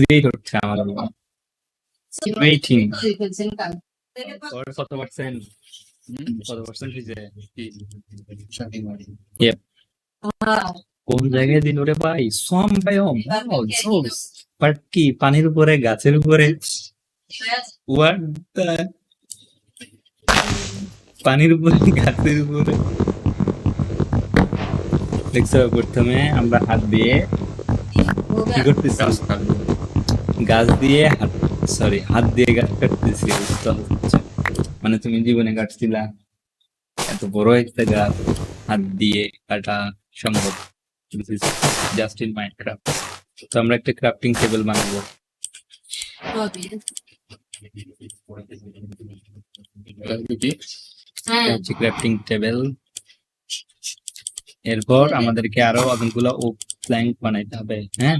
Create হচ্ছে আমার waiting কত পার্সেন্ট কত পার্সেন্ট হয়েছে কোন জায়গায় দিন ওরে ভাই? সম বাট কি পানির উপরে গাছের উপরে? হোয়াট পানির উপরে গাছের উপরে? দেখছ প্রথমে আমরা হাত দিয়ে কি করতেছি? গাছ দিয়ে হাত সরি হাত দিয়ে গাছ কাটতেছি বুঝতে হচ্ছে। মানে তুমি জীবনে কাটছিলা এত বড় একটা গাছ হাত দিয়ে কাটা সম্ভব। জাস্ট ইন মাইন্ড ক্রাফট তো আমরা একটা ক্রাফটিং টেবিল বানাবো। ক্রাফটিং টেবিল এরপর আমাদেরকে আরও অনেকগুলো ওক বানাইতে হবে হ্যাঁ?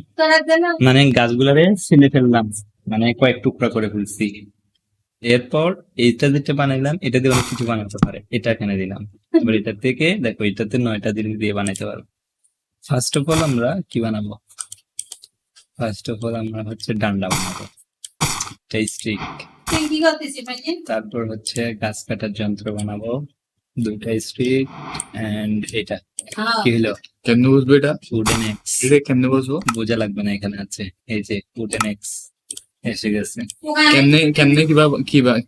মানে গাছগুলারে ছিলে ফেললাম মানে কয়েক টুকরা করে ফেলছি। এরপর এইটা যেটা বানাইলাম এটা দিয়ে অনেক কিছু বানাতে পারে। এটা এখানে দিলাম। এবার এটা থেকে দেখো এটাতে নয়টা জিনিস দিয়ে বানাইতে পারব। ফার্স্ট অফ অল আমরা কি বানাবো? ফার্স্ট অফ অল আমরা হচ্ছে ডান্ডা বানাবো। স্টিক তারপর হচ্ছে গাছ কাটার যন্ত্র বানাবো। দুইটা স্টিক এন্ড এটা। কি হলো? কেমনে বুঝব এটা এক্স এটা কেমনে বুঝব বোঝা লাগবে না এখানে আছে। এই যে এক্স এসে গেছে। কেমনে কেমনে কীভাবে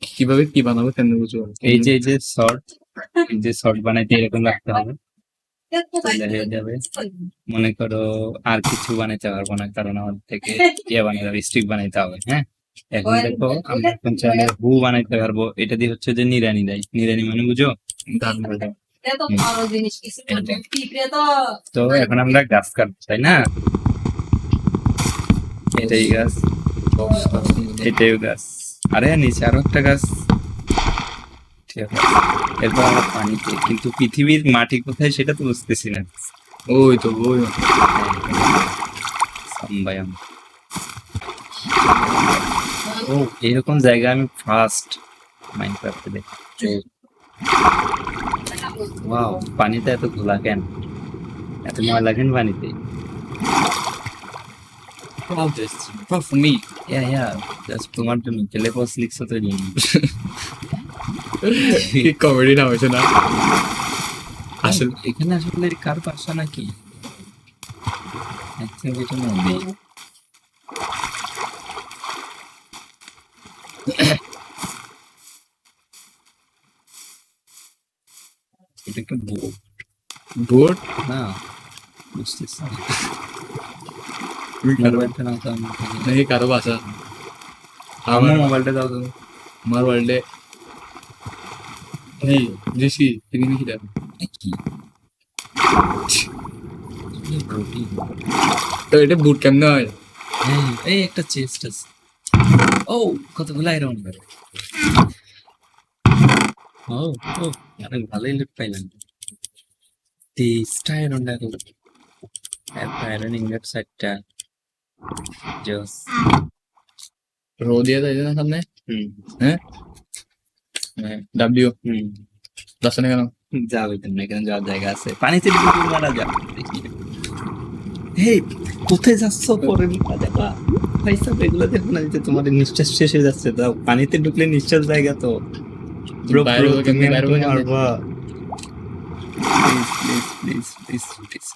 কীভাবে কি বানাবো? কেমনে বুঝব এই যে এই যে শর্ট এই যে শর্ট বানাইতে এরকম রাখতে হবে। যাবে। মনে করো আর কিছু বানাইতে পারব না কারণ আমার থেকে ইয়ে বানাইতে হবে স্টিক বানাইতে হবে হ্যাঁ? এখন দেখো আমরা এখন চাইলে হু বানাইতে পারব। এটা দিয়ে হচ্ছে যে নিরানি দেয়। নিরানি মানে বুঝো। তো এখন আমরা গাছ কাটবো তাই না? এটাই গাছ। এটাই গাছ। আরে নিচে আরও একটা গাছ। ঠিক আছে। এরপর আমরা পানিতে কিন্তু পৃথিবীর মাটি কোথায় সেটা তো বুঝতেছি না। ওই তো ওই সম্বায়াম। ও এরকম জায়গা আমি ফার্স্ট মাইনক্রাফটে দেখি। ওয়াও পানিতে এত ঘোলা কেন? এত ময়লা কেন পানিতে? For me জাস্ট তোমার জন্য টেলেপস লিখছো তো জন্য। কি কমেডি না হয়েছে না? আসলে এখানে আসলে কার বাসা নাকি? এটা এটা কি বোট বোট না বুঝতেছি না। মোবাইলটা নাও তো আমি দেখি। নাকি কারও বাসা আমার আমার মোবাইলটা দাও তো আমার ওয়ার্ল্ডে জি জি তিনি কি দেন এ কি কি protein? তো এটা বুট কেমনে হয় হ্যাঁ, এই একটা চেস্ট আছে ও কতগুলো আয়রন ও ও অনেক ভালোই লুট পাইলাম। রো দিয়ে দেয় না সামনে? হ্যাঁ? ডাব্লিউ হুম। যাচ্ছে না কেন? যাবে তুমি এখানে যাওয়ার জায়গা আছে। মারা যাবে। হেই কোথায় যাচ্ছ? পরে দেখা পয়সা এগুলো দেখো না যে তোমার নিঃশ্বাস শেষ হয়ে যাচ্ছে। তো পানিতে ঢুকলে নিঃশ্বাস জায়গা তো। ব্রো বাইরে ব্রো হলো তুমি কেমনে, বাইরে আমাকে হলো কেমনে? মারবা প্লিজ প্লিজ প্লিজ প্লিজ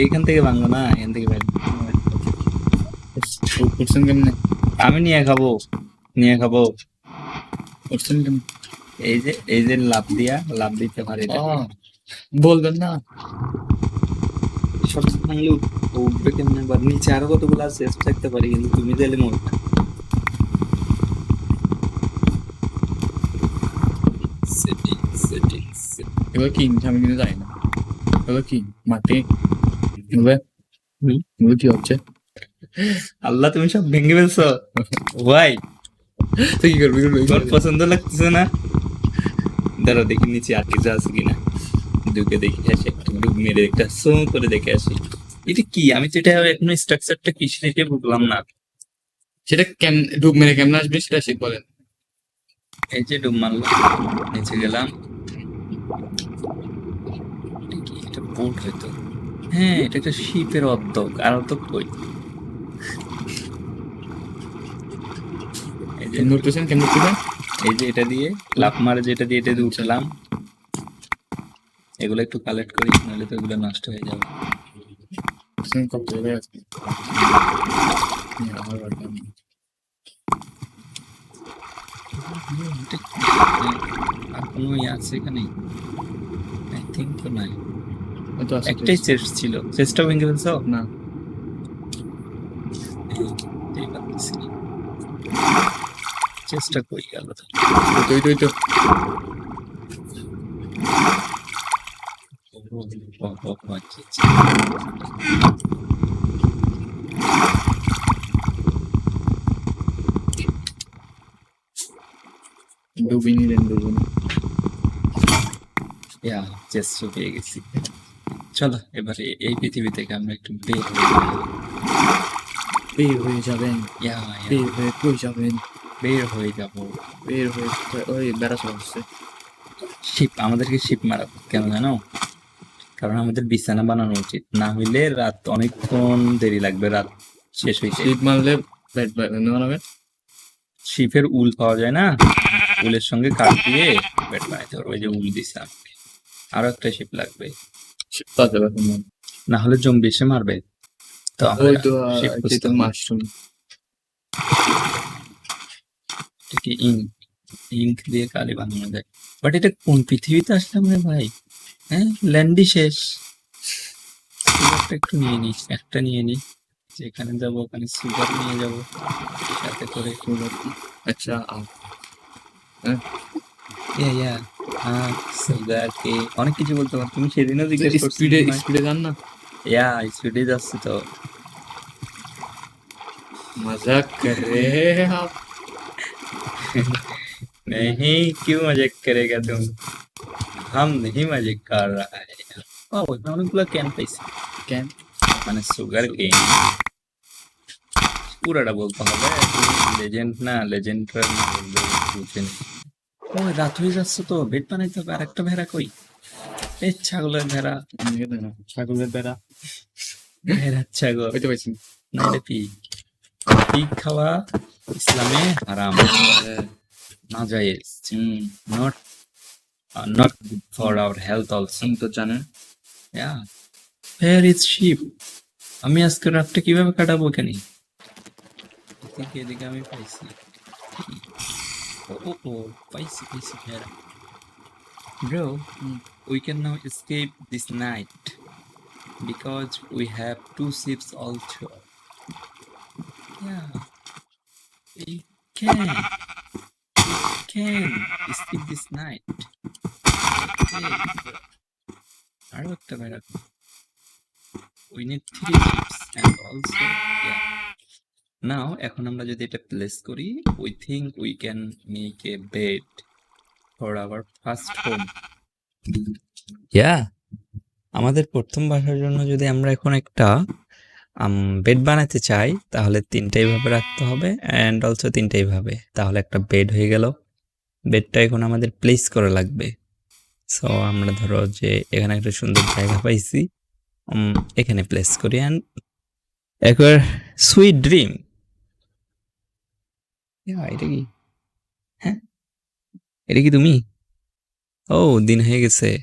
এখান থেকে ভাঙবো না এখান থেকে করছেন কেমনে আমি নিয়ে খাব নিয়ে খাব করছেন কেমনে এই যে এই যে লাভ দিয়া লাভ দিতে পারি বলবেন না সব ভাঙলে উঠবে কেমনে বা নিচে আরও কতগুলো আছে থাকতে পারি কিন্তু তুমি দিলে মোট এবার কি আমি কিন্তু যাই না এবার কি মাটি এবার হুম। এবার কি হচ্ছে আল্লাহ তুমি সব ভেঙে ফেলছো। ভাই তো কি করবি? তোর পছন্দ লাগতেছে না? দাঁড়া দেখি নিচে আর কিছু আছে কিনা। ঢুকে দেখে আসি একটু ডুব মেরে একটা সো করে দেখে আসি। এটা কি? আমি তো এটা এখনও স্ট্রাকচারটা কি সেটা বুঝলাম না। সেটা কেম ডুব মেরে কেমন আসবে সেটা শিখ বলেন এই যে ডুব মারলাম নিচে গেলাম। এটা বোট হয়তো হ্যাঁ এটা একটা শিপের অর্ধক আর অর্ধক কই? কেমন উঠতেছেন? কেমন উঠতেছেন? এই যে এটা দিয়ে লাফ মারে যেটা দিয়ে এটা দিয়ে উঠলাম। এগুলো একটু কালেক্ট করি নাহলে তো এগুলো নষ্ট হয়ে যাবে। উঠতেছেন আর কোনো ইয়ে আছে এখানে? আই থিঙ্ক তো নাই। তো একটাই চেস্ট ছিল। চেস্টটা ভেঙে ফেলছো না। চেষ্টা কই গেল তো? ওই তো ওই তো ও, ও, ও, আচ্ছা, আচ্ছা। ডুবিনি দেন ডুবিনি ইয়া চেষ্টা পেয়ে গেছি চলো এবারে এই পৃথিবী থেকে আমরা একটু বের হয়ে। বের হয়ে যাবেন। ইয়া, বের হয়ে কই যাবেন? বের হয়ে যাব। বের হয়ে ওই বেড়া চলছে শিপ আমাদেরকে শিপ মারা কেন জানো? কারণ আমাদের বিছানা বানানো উচিত। না হইলে রাত অনেকক্ষণ দেরি লাগবে রাত শেষ হইতে। শীত মারলে ব্যাট বানাবেন? শিপের উল পাওয়া যায় না। উলের সঙ্গে কাঠ দিয়ে বেড বানাইতে পারব ওই যে উল দিছে আমাকে। আরও একটা শিপ লাগবে। শীত পাওয়া যাবে না হলে জম্বি এসে মারবে। তো ওই। মাশরুম এটাকে ইঙ্ক ইঙ্ক দিয়ে কালি বানানো যায়। বাট এটা কোন পৃথিবীতে আসলাম রে ভাই? হ্যাঁ ল্যান্ডই শেষ। সুগারটা একটু নিয়ে নিই একটা নিয়ে নিই। যেখানে যাব ওখানে সুগার নিয়ে যাব। সাথে করে আচ্ছা আহ, ইয়া ইয়া হ্যাঁ সুগার কে অনেক কিছু বলতে পারো তুমি সেদিনও জিজ্ঞেস করছো স্পিডে স্পিডে যান না ইয়া স্পিডে যাচ্ছে তো मजाक कर रहे हैं आप नहीं क्यों मजाक करेगा तुम हम नहीं मजाक कर रहा है ও ওইখানে অনেকগুলো ক্যান পাইছি কেন মানে সুগার কেন পুরাটা বলতে হবে লেজেন্ড না লেজেন্ডরা না বললে বুঝেন ও রাত হয়ে যাচ্ছে তো বেড বানাইতে হবে আর একটা ভেড়া কই? এই ছাগলের ভেড়া। ছাগলের ভেড়া। ছাগল। ওইটা পাইছি। না এটা পিক পিক খাওয়া ইসলামে হারাম। না জায়েজ good for our health also আমি তো জানেন। Yeah where is sheep আমি আজকে রাতটা কীভাবে কাটাবো এখানে? এদিকে এদিকে আমি পাইছি। Oh, oh, spicy, spicy better. Bro, we can now escape this night because we have two ships also. Yeah, we can. We can escape this night. Okay. I looked at We need three ships and also, yeah. Now, এখন আমরা যদি এটা place করি we think we can make a bed for our first home. Yeah. আমাদের প্রথম বাসার জন্য যদি আমরা এখন একটা বেড বানাতে চাই, তাহলে তিনটাই ভাবে রাখতে হবে অ্যান্ড অলসো তিনটাই ভাবে তাহলে একটা বেড হয়ে গেল। বেডটা এখন আমাদের প্লেস করা লাগবে। সো আমরা ধরো যে এখানে একটা সুন্দর জায়গা পাইছি এখানে প্লেস করি অ্যান্ড একবার সুইট ড্রিম এটা কি? হ্যাঁ? এটা কি তুমি? ও, দিন হয়ে গেছে।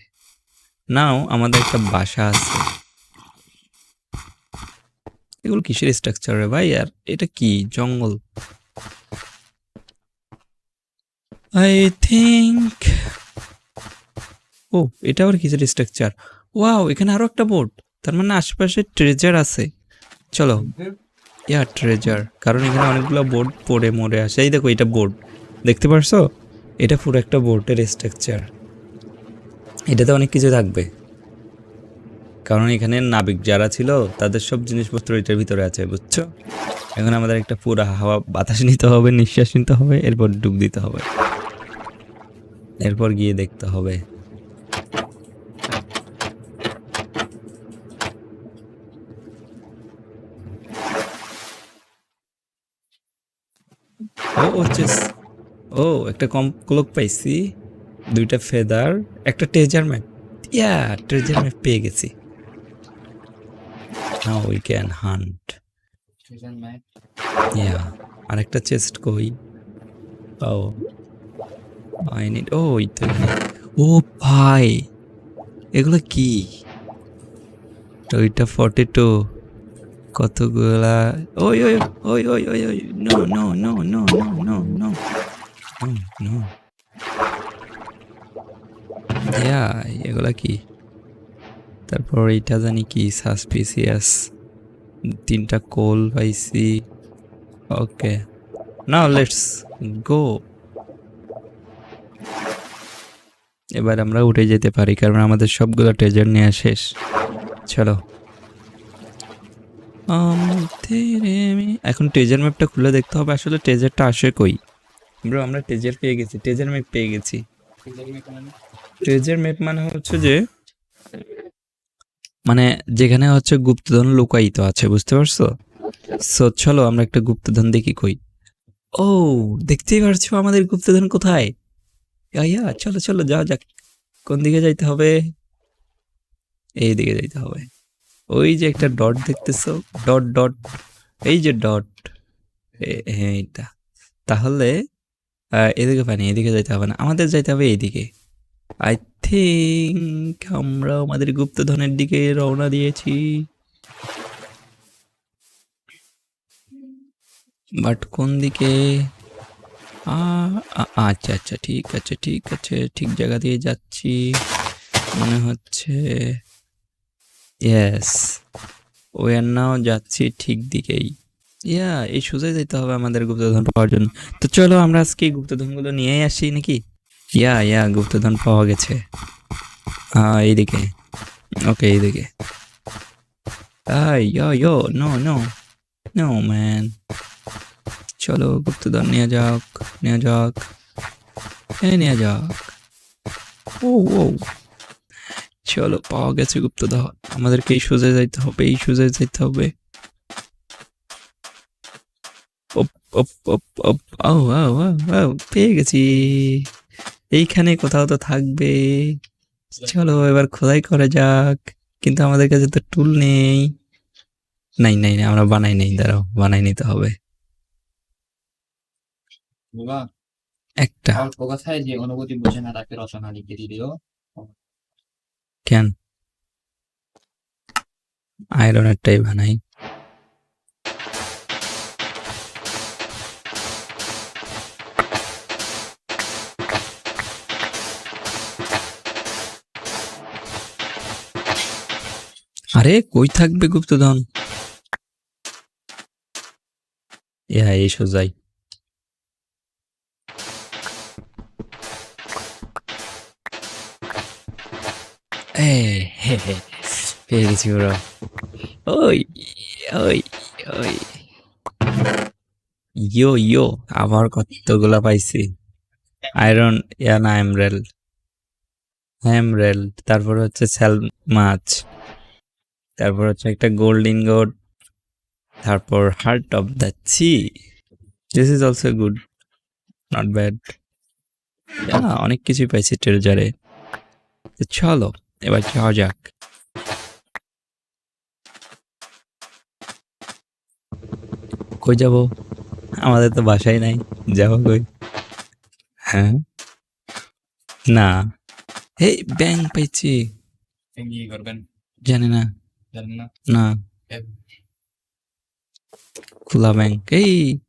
নাও, আমাদের একটা বাসা আছে। এগুলো কিসের স্ট্রাকচার রে ভাই? আর এটা কি? জঙ্গল। আই থিংক ও, এটা আবার কিসের স্ট্রাকচার ওয়াও এখানে আরও একটা বোর্ড তার মানে আশেপাশে ট্রেজার আছে। চলো। ইয়া ট্রেজার কারণ এখানে অনেকগুলো বোর্ড পড়ে মরে আসে। এই দেখো, এটা বোর্ড দেখতে পারছ? এটা পুরো একটা বোর্ডের স্ট্রাকচার এটাতে অনেক কিছু থাকবে। কারণ এখানে নাবিক যারা ছিল, তাদের সব জিনিসপত্র এটার ভিতরে আছে, বুঝছ? এখন আমাদের একটা পুরো হাওয়া, বাতাস নিতে হবে, নিঃশ্বাস নিতে হবে, এরপর ডুব দিতে হবে। এরপর গিয়ে দেখতে হবে। ও হচ্ছে ও একটা কম ক্লোক পাইছি দুইটা ফেদার একটা treasure map yeah treasure map পেয়ে গেছি। Now we can hunt yeah আরেকটা চেস্ট কই? ও আই নিড ও এই তো ও ভাই এগুলো কি? ওইটা ফর্টি টু কতগুলা? ওই ওই ওই ওই ওই ওই। No no no no no no no no yeah এগুলা কি? তারপর এইটা জানি কি সাসপিসিয়াস তিনটা কোল পাইছি। ওকে। নাও লেটস গো এবার আমরা উঠে যেতে পারি, কারণ আমাদের সবগুলো ট্রেজার নেওয়া শেষ। চলো। এখন ট্রেজার ম্যাপটা খুলে দেখতে হবে আসলে ট্রেজারটা আসে কই? ব্রো আমরা ট্রেজার পেয়ে গেছি ট্রেজার ম্যাপ পেয়ে গেছি। ট্রেজার ম্যাপ মানে হচ্ছে যে মানে যেখানে হচ্ছে গুপ্তধন লুকায়িত আছে বুঝতে পারছ? সো চলো আমরা একটা গুপ্তধন দেখি কই। ও দেখতেই পারছ আমাদের গুপ্তধন কোথায়? ইয়া, ইয়া চলো চলো যাও যাক। কোন দিকে যাইতে হবে? এই দিকে যাইতে হবে। ওই যে একটা ডট দেখতেছো? ডট ডট এই যে ডট হ্যাঁ এটা তাহলে এদিকে পানি, এদিকে যাইতে হবে না, আমাদের যাইতে হবে এইদিকে। আই থিঙ্ক আমরা আমাদের গুপ্তধনের দিকে রওনা দিয়েছি। বাট কোন দিকে? আচ্ছা আচ্ছা ঠিক আছে ঠিক আছে, ঠিক জায়গা দিয়ে যাচ্ছি। মনে হচ্ছে ইয়েস ওই নাও যাচ্ছি ঠিক দিকেই। ইয়া এই সোজাই যেতে হবে আমাদের গুপ্তধন পাওয়ার জন্য। তো চলো আমরা আজকে গুপ্তধনগুলো নিয়েই আসি নাকি? ইয়া ইয়া গুপ্তধন পাওয়া গেছে। হ্যাঁ এইদিকে। ওকে এইদিকে। I yo yo no no no man চলো গুপ্তধন নেওয়া যাক নেওয়া যাক। এই নেওয়া যাক। ও ও চলো পাওয়া গেছে গুপ্তধন। আমাদেরকে এই সোজা যাইতে হবে এই সোজা যাইতে হবে। পেয়ে গেছি। এইখানে কোথাও তো থাকবে। চলো এবার খোদাই করা যাক কিন্তু আমাদের কাছে তো টুল নেই। নাই নাই আমরা বানাই নেই দাঁড়াও বানাই নিতে হবে। একটা। যে অনুভূতি বোঝে না তাকে রচনা লিখে দিও কেন আয়রনেরটাই বানাই। আরে কই থাকবে গুপ্তধন? ইয়া এই সোজাই এ হে হে পেয়ে গেছি ওরা ওই ওই ওই ইয়ো ইয়ো আবার কতগুলা পাইছি? আয়রন ইয়ানা এমরেল এমরেল তারপর হচ্ছে স্যাল মাছ। তারপর হচ্ছে একটা গোল্ড ইনগট তারপর heart of the sea this is also good not bad অনেক কিছুই পাইছি ট্রেজারে চলো। এবার যাওয়া যাক। কই যাব? আমাদের তো বাসায় নাই যাব কই? হ্যাঁ? না। এই ব্যাং পাইছি। জানি না। জানেন না? না। খোলা ব্যাংক এই।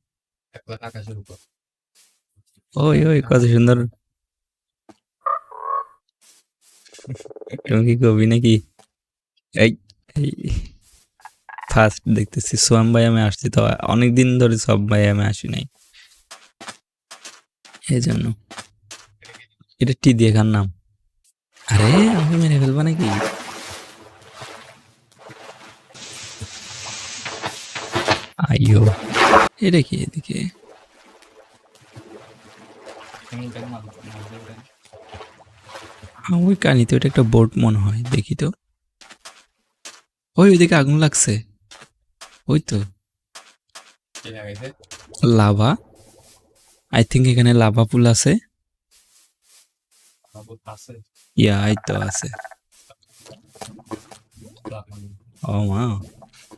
ওই ওই কত সুন্দর। তুমি কি কবি নাকি? এই এই ফার্স্ট দেখতেছি, সোয়াম ভাই আমি আসছি তো, অনেকদিন ধরে সব ভাই আমি আসি নাই। এই জন্য এটা টি দিয়ে খান নাম। আরে আমাকে মেরে ফেলবা নাকি? আইয়ো, এটা কি এদিকে? ওই কানি তো এটা একটা বোট মনে হয়, দেখি তো। ওই ওইদিকে আগুন লাগছে। ওই তো। লাভা। আই থিঙ্ক এখানে লাভা পুল আছে। ইয়া এই তো আছে। ও মা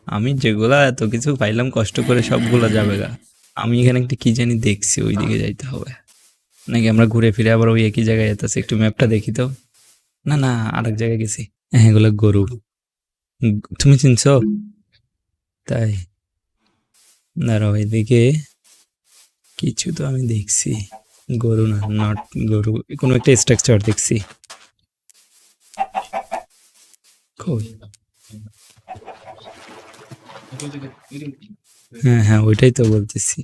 আমি যেগুলা এত কিছু পাইলাম, কষ্ট করে সবগুলা যাবে গা। আমি এখানে একটা কি জানি দেখছি, ওইদিকে যাইতে হবে। নাকি আমরা ঘুরে ফিরে আবার ওই একই জায়গায় যেতেছি? একটু ম্যাপটা দেখি তো। না না, আরেক জায়গায় গেছি। হ্যাঁ এগুলো গরু। তুমি চিনছো? তাই। দাঁড়াও, এদিকে কিছু তো আমি দেখছি। গরু না নট গরু, কোনো একটা স্ট্রাকচার দেখছি। হ্যাঁ হ্যাঁ ওইটাই তো বলতেছি।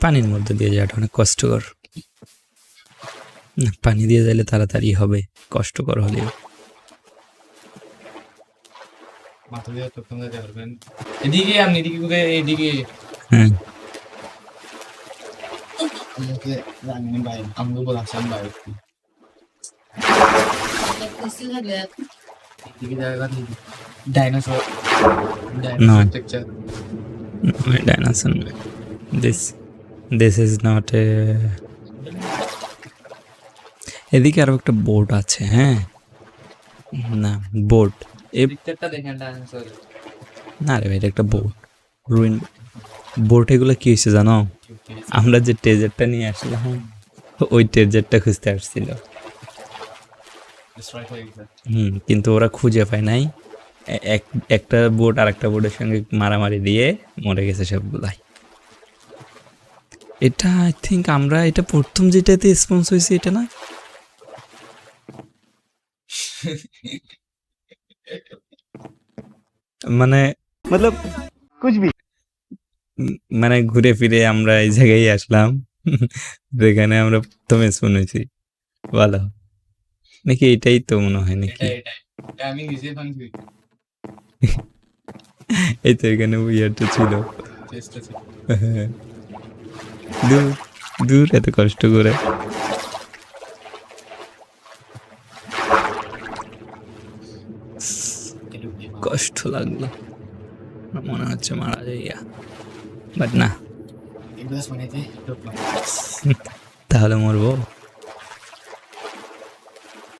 পানির মধ্যে দিয়ে যাওয়াটা অনেক কষ্টকর। পানি দিয়ে যাইলে তাড়াতাড়ি হবে কষ্টকর হলেও। এদিকে আপনি এদিকে করে এদিকে। হ্যাঁ। Dinosaur dinosaur this this is not a এদিকে আরও একটা বোর্ড আছে হ্যাঁ? না বোর্ড না রে ভাই এটা একটা বোর্ড রুইন বোর্ড এগুলো কি হয়েছে জানো? আমরা যে ট্রেজারটা নিয়ে আসলাম ওই ট্রেজারটা খুঁজতে আসছিল। হুম কিন্তু ওরা খুঁজে পায় নাই। এক একটা বোট আর একটা বোর্ডের সঙ্গে মারামারি দিয়ে মরে গেছে সবগুলাই। এটা আই থিঙ্ক আমরা এটা প্রথম যেটাতে স্পন্স হয়েছি এটা না? মানে মতলব কুচবি মানে ঘুরে ফিরে আমরা এই জায়গায় আসলাম। যেখানে আমরা প্রথমে শুনেছি ভালো। নাকি এটাই তো মনে হয় নাকি? এই তো এখানে উইয়ারটা ছিল। চেষ্টা ছিল দূর দূর এত কষ্ট করে। কষ্ট লাগল। মনে হচ্ছে মারা যাইয়া বাট না। তাহলে মরবো।